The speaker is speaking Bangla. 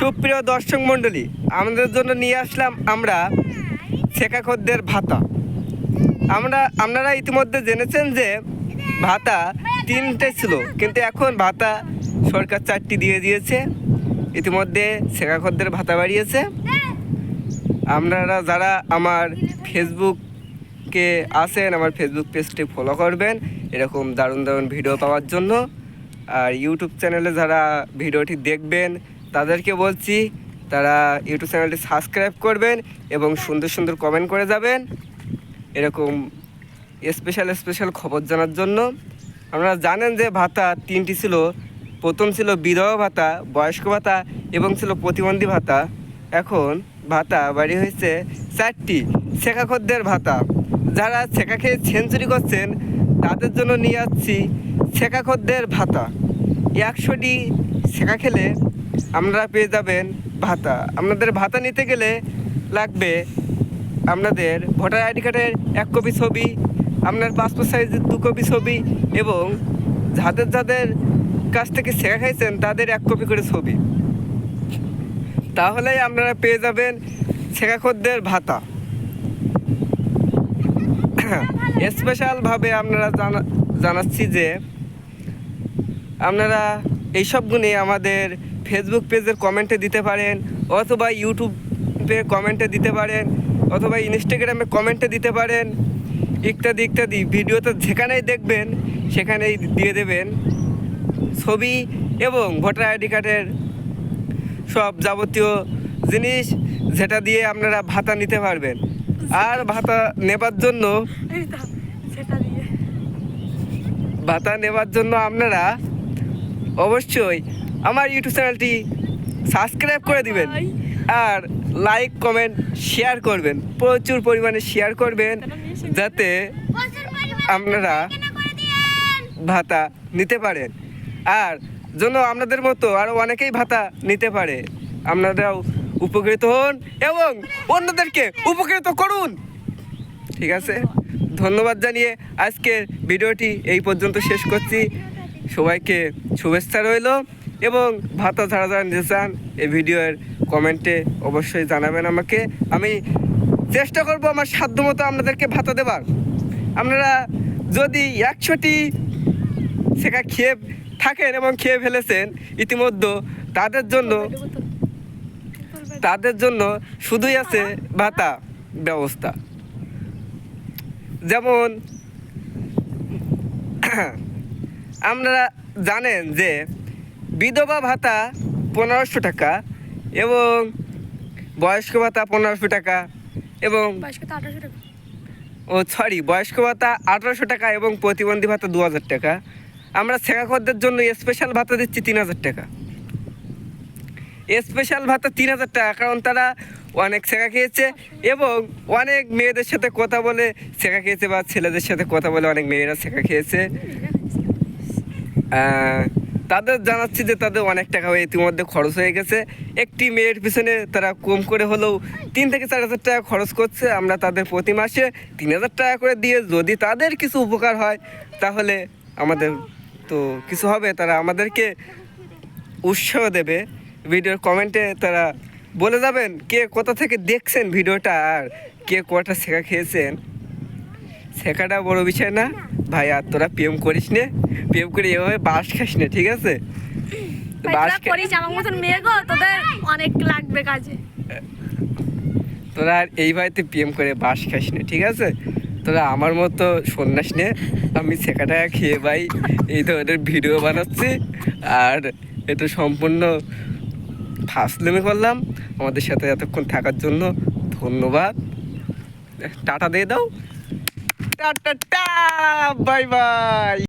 সুপ্রিয় দর্শক মণ্ডলী, আমাদের জন্য নিয়ে আসলাম আমরা শেখাখদ্দের ভাতা। আমরা, আপনারা ইতিমধ্যে জেনেছেন যে ভাতা তিনটে ছিল, কিন্তু এখন ভাতা সরকার চারটি দিয়ে দিয়েছে। ইতিমধ্যে শেখাখদ্দের ভাতা বাড়িয়েছে। আপনারা যারা আমার ফেসবুকে আসেন আমার ফেসবুক পেজটি ফলো করবেন, এরকম দারুণ দারুণ ভিডিও পাওয়ার জন্য। আর ইউটিউব চ্যানেলে যারা ভিডিওটি দেখবেন তাদেরকে বলছি, তারা ইউটিউব চ্যানেলটি সাবস্ক্রাইব করবেন এবং সুন্দর সুন্দর কমেন্ট করে যাবেন। এরকম স্পেশাল স্পেশাল খবর জানার জন্য। আপনারা জানেন যে ভাতা তিনটি ছিল। প্রথম ছিল বিধবা ভাতা, বয়স্ক ভাতা এবং ছিল প্রতিবন্ধী ভাতা। এখন ভাতা বাড়ি হয়েছে চারটি শেখাখদ্দের ভাতা। যারা শেখা খেয়ে সেঞ্চুরি করছেন, তাদের জন্য নিয়ে আসছি শেখাখদ্দের ভাতা। একশোটি শেখা খেলে আপনারা পেয়ে যাবেন ভাতা। আপনাদের ভাতা নিতে গেলে লাগবে আপনাদের ভোটার আইডি কার্ডের এক কপি ছবি, আপনার পাসপোর্ট সাইজের দু কপি ছবি এবং যাদের যাদের কাছ থেকে শেখা খাইছেন তাদের এক কপি করে ছবি। তাহলেই আপনারা পেয়ে যাবেন শেখাখদ্দের ভাতা। স্পেশালভাবে আপনারা জানা জানাচ্ছি যে আপনারা এইসব গুণে আমাদের ফেসবুক পেজের কমেন্টে দিতে পারেন অথবা ইউটিউবে কমেন্টে দিতে পারেন অথবা ইনস্টাগ্রামে কমেন্টে দিতে পারেন ইত্যাদি ইত্যাদি। ভিডিওতে যেখানেই দেখবেন সেখানেই দিয়ে দেবেন ছবি এবং ভোটার আইডি কার্ডের সব যাবতীয় জিনিস যেটা দিয়ে আপনারা ভাতা নিতে পারবেন। আর ভাতা নেবার জন্য সেটা দিয়ে। ভাতা নেবার জন্য আপনারা অবশ্যই আমার ইউটিউব চ্যানেলটি সাবস্ক্রাইব করে দিবেন আর লাইক কমেন্ট শেয়ার করবেন। প্রচুর পরিমাণে শেয়ার করবেন যাতে আপনারা ভাতা নিতে পারেন। আর জন্য আপনাদের মতো আরও অনেকেই ভাতা নিতে পারে। আপনারাও উপকৃত হন এবং অন্যদেরকে উপকৃত করুন। ঠিক আছে? ধন্যবাদ জানিয়ে আজকের ভিডিওটি এই পর্যন্ত শেষ করছি। সবাইকে শুভেচ্ছা রইল। এবং ভাতা ছাড়া যারা নিতে চান, এই ভিডিওর কমেন্টে অবশ্যই জানাবেন আমাকে। আমি চেষ্টা করব আমার সাধ্য মতো আপনাদেরকে ভাতা দেবার। আপনারা যদি একশোটি শেখা খেয়ে থাকেন এবং খেয়ে ফেলেছেন ইতিমধ্যে, তাদের জন্য তাদের জন্য শুধুই আছে ভাতা ব্যবস্থা। যেমন, আপনারা জানেন যে বিধবা ভাতা পনেরোশো টাকা এবং বয়স্ক ভাতা পনেরোশো টাকা এবং ও সরি বয়স্ক ভাতা আঠারোশো টাকা এবং প্রতিবন্ধী ভাতা দু হাজার টাকা। আমরা শেখাখরদের জন্য স্পেশাল ভাতা দিচ্ছি তিন হাজার টাকা। স্পেশাল ভাতা তিন হাজার টাকা কারণ তারা অনেক শেখা খেয়েছে এবং অনেক মেয়েদের সাথে কথা বলে শেখা খেয়েছে বা ছেলেদের সাথে কথা বলে অনেক মেয়েরা শেখা খেয়েছে। তাদের জানাচ্ছি যে তাদের অনেক টাকা হয়ে ইতিমধ্যে খরচ হয়ে গেছে। একটি মেয়ের পিছনে তারা কম করে হলেও তিন থেকে চার হাজার টাকা খরচ করছে। আমরা তাদের প্রতি মাসে তিন হাজার টাকা করে দিয়ে যদি তাদের কিছু উপকার হয়, তাহলে আমাদের তো কিছু হবে। তারা আমাদেরকে উৎসাহ দেবে। ভিডিওর কমেন্টে তারা বলে যাবেন, কে কোথা থেকে দেখছেন ভিডিওটা আর কে কটা শেখা খেয়েছেন। শেখাটা বড় বিষয় না। ভাই আর তোরা প্রেম করিস নে। প্রেম করে এভাবে বাস খাস না ঠিক আছে? বাস তোরা করিস আমার মতন মেয়ে গো তোদের অনেক লাগবে কাজে। তোরা আর এই বাড়িতে প্রেম করে বাস খাস না ঠিক আছে? তোরা আমার মতো সন্ন্যাস নে আমি শেখাটা খেয়ে ভাই এই ধরনের ভিডিও বানাচ্ছি। আর এটা সম্পূর্ণ ফাসলেমি করলাম। আমাদের সাথে এতক্ষণ থাকার জন্য ধন্যবাদ। টাটা দিয়ে দাও। Tata bye bye.